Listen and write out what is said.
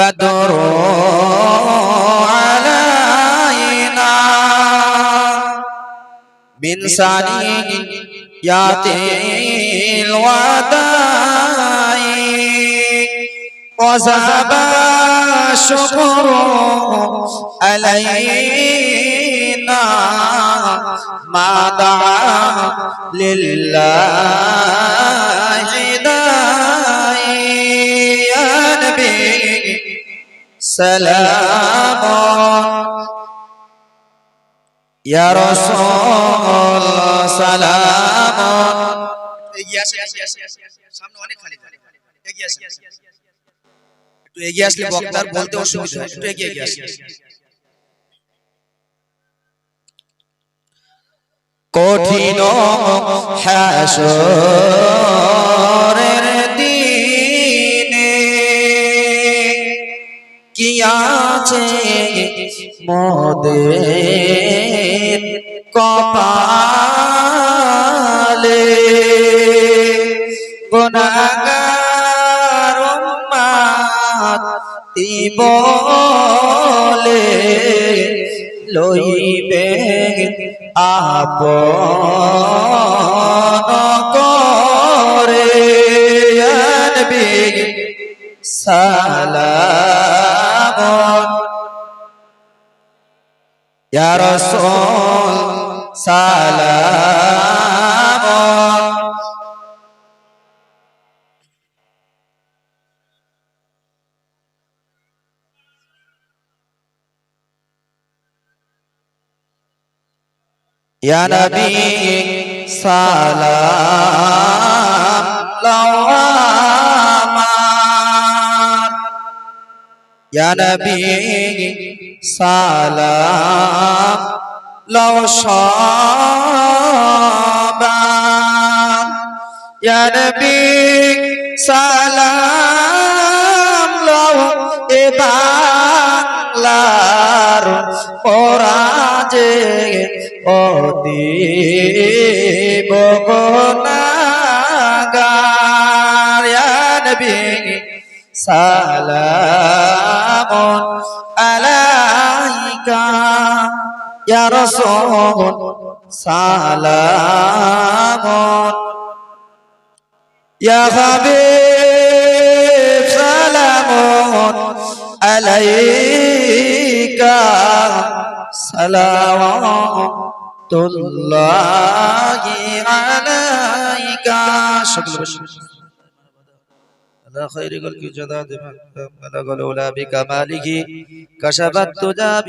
بدر علينا. من ثنيات الوداع. وذهب الشكر علينا. ما دعا لله سلام يا رسول سلام এগিয়ে আসে এগিয়ে আসে, সামনে অনেক খালি খালি এগিয়ে আসে একটু এগিয়ে আসলে বক্তার বলতে অসুবিধা হয় একটু এগিয়ে এগিয়ে আসে কঠিন হাসরের আছে মোদের কপালে। উম্মাত বলে লইবে আপন করে। আনবি يا رسول سلام. يا نبي سلام. يا نبي سلام لو شابان يا نبي سلام لو বাংলার পরাজে অদিব সালামুন আলাইকা। ইয়া রাসূল সালামুন। ইয়া হাবিব সালামুন আলাইকা। সালাওয়াতুল্লাহি আলাইকা। সকল على خير خلق جداد من بلغ الأولى بكماله كشف التجاب